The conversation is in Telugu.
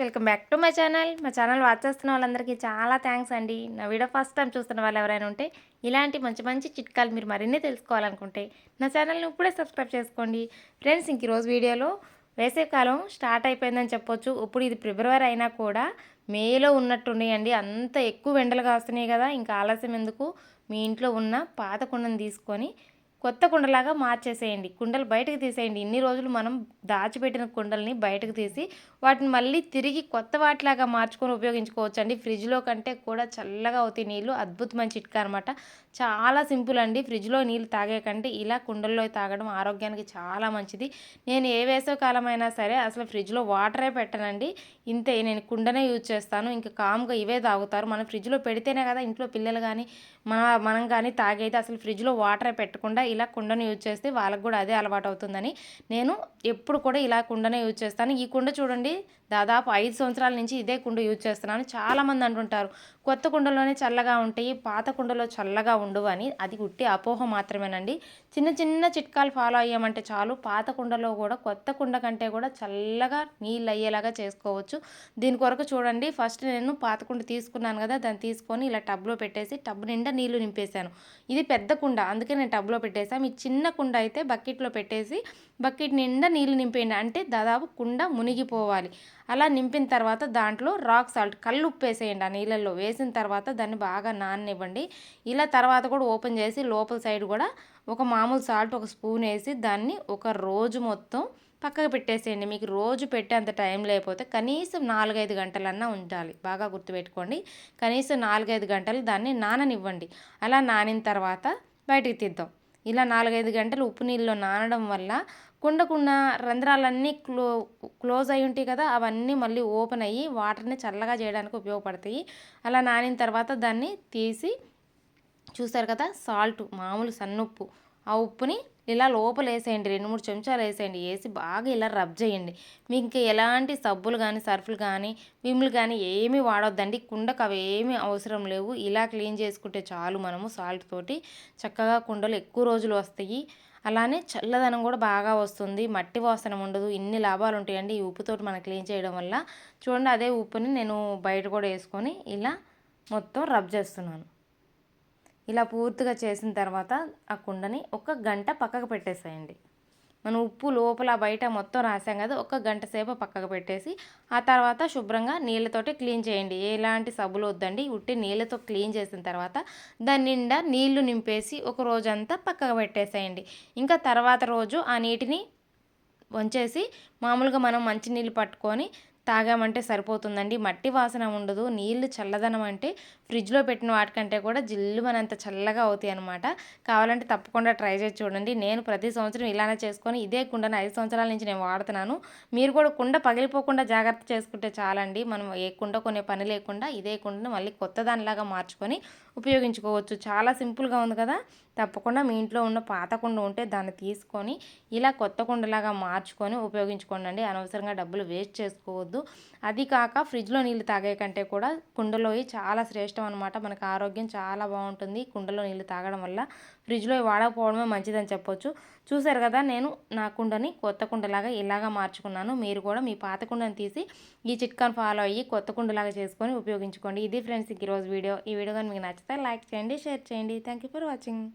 Welcome back to my channel. మా ఛానల్ వాచ్ చేస్తున్న వాళ్ళందరికీ చాలా థ్యాంక్స్ అండి. నా వీడియో ఫస్ట్ టైం చూస్తున్న వాళ్ళు ఎవరైనా ఉంటే ఇలాంటి మంచి మంచి చిట్కాలు మీరు మరిన్ని తెలుసుకోవాలనుకుంటే నా ఛానల్ని ఇప్పుడే సబ్స్క్రైబ్ చేసుకోండి. ఫ్రెండ్స్ ఇంక ఈరోజు వీడియోలో వేసవికాలం స్టార్ట్ అయిపోయిందని చెప్పొచ్చు. ఇప్పుడు ఇది ఫిబ్రవరి అయినా కూడా మేలో ఉన్నట్టున్నాయండి అంత ఎక్కువ ఎండలు కాస్తున్నాయి కదా. ఇంకా ఆలస్యం ఎందుకు? మీ ఇంట్లో ఉన్న పాత కుండను తీసుకొని కొత్త కుండలాగా మార్చేసేయండి. కుండలు బయటకు తీసేయండి. ఇన్ని రోజులు మనం దాచిపెట్టిన కుండల్ని బయటకు తీసి వాటిని మళ్ళీ తిరిగి కొత్త వాటిలాగా మార్చుకొని ఉపయోగించుకోవచ్చు అండి ఫ్రిడ్జ్లో కంటే కూడా చల్లగా అవుతాయి నీళ్ళు అద్భుతమైన చిట్కా అనమాట చాలా సింపుల్ అండి. ఫ్రిడ్జ్లో నీళ్ళు తాగే కంటే ఇలా కుండల్లో తాగడం ఆరోగ్యానికి చాలా మంచిది. నేను ఏ వేసవకాలం అయినా సరే అసలు ఫ్రిడ్జ్లో వాటరే పెట్టనండి. ఇంతే నేను కుండనే యూజ్ చేస్తాను. ఇంకా కామ్గా ఇవే తాగుతారు. మనం ఫ్రిడ్జ్లో పెడితేనే కదా ఇంట్లో పిల్లలు కానీ మన మనం కానీ తాగైతే అసలు ఫ్రిడ్జ్లో వాటరే పెట్టకుండా ఇలా కుండను యూజ్ చేస్తే వాళ్ళకు కూడా అదే అలవాటు అవుతుందని నేను ఎప్పుడు కూడా ఇలా కుండనే యూజ్ చేస్తాను. ఈ కుండ చూడండి దాదాపు ఐదు సంవత్సరాల నుంచి ఇదే కుండ యూజ్ చేస్తున్నాను. చాలామంది అంటుంటారు కొత్త కుండలోనే చల్లగా ఉంటాయి పాత కుండలో చల్లగా ఉండవు అని అది ఉట్టి అపోహ మాత్రమేనండి. చిన్న చిన్న చిట్కాలు ఫాలో అయ్యామంటే చాలు పాత కుండలో కూడా కొత్త కుండ కంటే కూడా చల్లగా నీళ్ళు అయ్యేలాగా చేసుకోవచ్చు. దీని కొరకు చూడండి ఫస్ట్ నేను పాత కుండ తీసుకున్నాను కదా దాన్ని తీసుకొని ఇలా టబ్లో పెట్టేసి టబ్ నిండా నీళ్ళు నింపేశాను. ఇది పెద్ద కుండ అందుకే నేను టబ్లో పెట్టేసాం ఈ చిన్న కుండ అయితే బకెట్లో పెట్టేసి బకెట్ నిండా నీళ్ళు నింపేయండి. అంటే దాదాపు కుండ మునిగిపోవాలి. అలా నింపిన తర్వాత దాంట్లో రాక్ సాల్ట్ కళ్ళు ఉప్పు వేసేయండి ఆ నీళ్ళల్లో. వేసిన తర్వాత దాన్ని బాగా నాననివ్వండి. ఇలా తర్వాత కూడా ఓపెన్ చేసి లోపల సైడ్ కూడా ఒక మామూలు సాల్ట్ ఒక స్పూన్ వేసి దాన్ని ఒక రోజు మొత్తం పక్కకు పెట్టేసేయండి. మీకు రోజు పెట్టేంత టైం లేకపోతే కనీసం నాలుగైదు గంటలన్నా ఉండాలి. బాగా గుర్తుపెట్టుకోండి. కనీసం నాలుగైదు గంటలు దాన్ని నాననివ్వండి. అలా నానిన తర్వాత బయటికి తీద్దాం. ఇలా నాలుగైదు గంటలు ఉప్పు నీళ్ళలో నానడం వల్ల కుండకున్న రంధ్రాలన్నీ క్లో క్లోజ్ అయి ఉంటాయి కదా అవన్నీ మళ్ళీ ఓపెన్ అయ్యి వాటర్ని చల్లగా చేయడానికి ఉపయోగపడతాయి. అలా నానిన తర్వాత దాన్ని తీసి చూసారు కదా సాల్ట్ మామూలు సన్నుప్పు. ఆ ఉప్పుని ఇలా లోపల వేసేయండి రెండు మూడు చెంచాలు వేసేయండి వేసి బాగా ఇలా రబ్ చేయండి. మీకు ఇంకా ఎలాంటి సబ్బులు కానీ సర్ఫులు కానీ విమ్లు కానీ ఏమీ వాడొద్దండి. కుండకు అవి ఏమీ అవసరం లేవు. ఇలా క్లీన్ చేసుకుంటే చాలు మనము సాల్ట్ తోటి. చక్కగా కుండలు ఎక్కువ రోజులు వస్తాయి. అలానే చల్లదనం కూడా బాగా వస్తుంది. మట్టి వాసన ఉండదు. ఇన్ని లాభాలు ఉంటాయండి ఈ ఉప్పుతోటి మనం క్లీన్ చేయడం వల్ల. చూడండి అదే ఉప్పుని నేను బయట కూడా వేసుకొని ఇలా మొత్తం రబ్ చేస్తున్నాను. ఇలా పూర్తిగా చేసిన తర్వాత ఆ కుండని ఒక గంట పక్కకు పెట్టేసేయండి. మనం ఉప్పు లోపల బయట మొత్తం రాసాం కదా ఒక గంట సేపు పక్కకు పెట్టేసి ఆ తర్వాత శుభ్రంగా నీళ్ళతోటి క్లీన్ చేయండి. ఎలాంటి సబ్బులు వద్దండి ఉట్టి నీళ్ళతో క్లీన్ చేసిన తర్వాత దాని నిండా నీళ్ళు నింపేసి ఒక రోజంతా పక్కకు పెట్టేసేయండి. ఇంకా తర్వాత రోజు ఆ నీటిని వంచేసి మామూలుగా మనం మంచినీళ్ళు పట్టుకొని తాగామంటే సరిపోతుందండి. మట్టి వాసన ఉండదు. నీళ్ళు చల్లదనం అంటే ఫ్రిడ్జ్లో పెట్టిన వాటికంటే కూడా జిల్లు మనంత చల్లగా అవుతాయి అనమాట కావాలంటే తప్పకుండా ట్రై చేసి చూడండి. నేను ప్రతి సంవత్సరం ఇలానే చేసుకొని ఇదే కుండను ఐదు సంవత్సరాల నుంచి నేను వాడుతున్నాను. మీరు కూడా కుండ పగిలిపోకుండా జాగ్రత్త చేసుకుంటే చాలండి. మనం ఏ కుండ కొనే పని లేకుండా ఇదే కుండను మళ్ళీ కొత్త దానిలాగా మార్చుకొని ఉపయోగించుకోవచ్చు. చాలా సింపుల్గా ఉంది కదా. తప్పకుండా మీ ఇంట్లో ఉన్న పాత కుండ ఉంటే దాన్ని తీసుకొని ఇలా కొత్త కుండలాగా మార్చుకొని ఉపయోగించుకోండి అనవసరంగా డబ్బులు వేస్ట్ చేసుకోవద్దు. అది కాక ఫ్రిడ్జ్లో నీళ్ళు తాగే కంటే కూడా కుండలో చాలా శ్రేష్టం అనమాట మనకు ఆరోగ్యం చాలా బాగుంటుంది. కుండలో నీళ్ళు తాగడం వల్ల ఫ్రిడ్జ్లో వాడకపోవడమే మంచిదని చెప్పొచ్చు. చూసారు కదా నేను నా కుండని కొత్త కుండలాగా ఇలాగా మార్చుకున్నాను. మీరు కూడా మీ పాత కుండని తీసి ఈ చిట్కాను ఫాలో అయ్యి కొత్త కుండలాగా చేసుకొని ఉపయోగించుకోండి. ఇది ఫ్రెండ్స్ ఈరోజు వీడియో. ఈ వీడియో కానీ మీకు నచ్చితే లైక్ చేయండి షేర్ చేయండి. Thank you for watching.